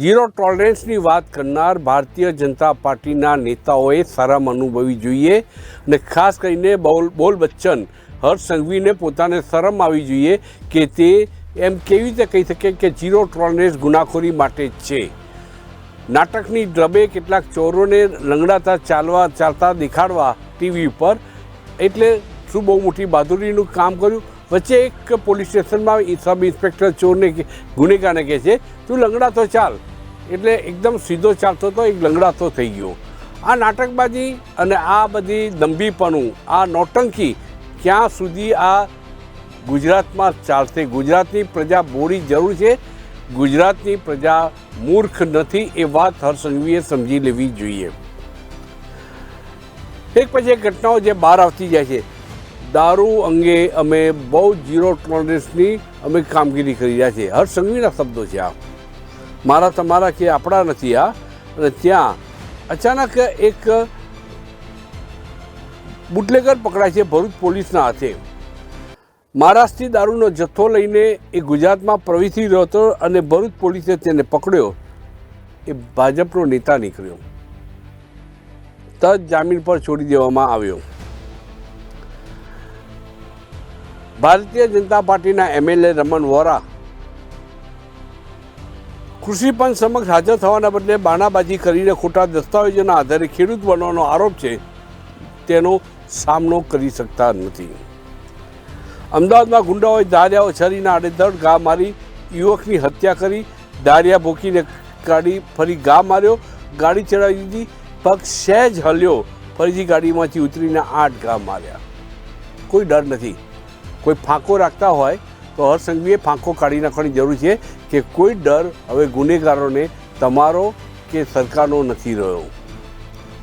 Zero ટોલરન્સની વાત કરનાર ભારતીય જનતા પાર્ટીના નેતાઓએ શરમ અનુભવી જોઈએ અને ખાસ કરીને બોલ બોલ બચ્ચન હર્ષ સંઘવીને પોતાને શરમ આવી જોઈએ કે તે એમ કેવી રીતે કહી શકે કે ઝીરો ટોલરન્સ ગુનાખોરી માટે જ છે. નાટકની ડબે કેટલાક ચોરોને લંગડાતા ચાલવા, ચાલતા દેખાડવા ટીવી ઉપર એટલે શું બહુ મોટી બહાદુરીનું કામ કર્યું? વચ્ચે એક પોલીસ સ્ટેશનમાં સબ ઇન્સ્પેક્ટર ચોરને ગુનેગારને કહે છે, તું લંગડાતો ચાલ. એટલે એકદમ સીધો ચાલતો હતો એક લંગડાતો થઈ ગયો. આ નાટકબાજી અને આ બધી દંભીપણું, આ નોટંકી ક્યાં સુધી આ ગુજરાતમાં ચાલશે? ગુજરાતની પ્રજા બોડી જરૂર છે. ગુજરાતની પ્રજા મૂર્ખ નથી એ વાત હરસંઘવીએ સમજી લેવી જોઈએ. એક પછી એક ઘટનાઓ જે બહાર આવતી જાય છે. દારૂ અંગે અમે બહુ ઝીરો ટોલરન્સની અમે કામગીરી કરી રહ્યા છીએ. હરસંઘવીના શબ્દો છે આ. મારા તમારા કે આપણા નથી આ. અને ત્યાં અચાનક એક બુટલેગર પકડાય છે ભરૂચ પોલીસના હાથે. મહારાષ્ટ્રથી દારૂનો જથ્થો લઈને એ ગુજરાતમાં પ્રવેશી રહ્યો હતો અને ભરૂચ પોલીસે તેને પકડ્યો. એ ભાજપનો નેતા નીકળ્યો. તજ જામીન પર છોડી દેવામાં આવ્યો. ભારતીય જનતા પાર્ટીના એમએલએ રમણ વોરા કૃષિ પંચ સમક્ષ હાજર થવાના બદલે બાણાબાજી કરીને ખોટા દસ્તાવેજોના આધારે ખેડૂત બનવાનો આરોપ છે, તેનો સામનો કરી શકતા નથી. અમદાવાદમાં ગુંડાઓએ દારિયાઓ છરીના આડેધડ ઘા મારી યુવકની હત્યા કરી, દારિયા ભોકીને કાઢી ફરી ઘા માર્યો, ગાડી ચડાવી દીધી, પગ સહેજ હલ્યો, ફરીથી ગાડીમાંથી ઉતરીને આઠ ઘા માર્યા. કોઈ ડર નથી. કોઈ ફાંકો રાખતા હોય તો હરસંઘવીએ ફાંકો કાઢી નાખવાની જરૂર છે કે કોઈ ડર હવે ગુનેગારોને, તમારો કે સરકારનો નથી રહ્યો.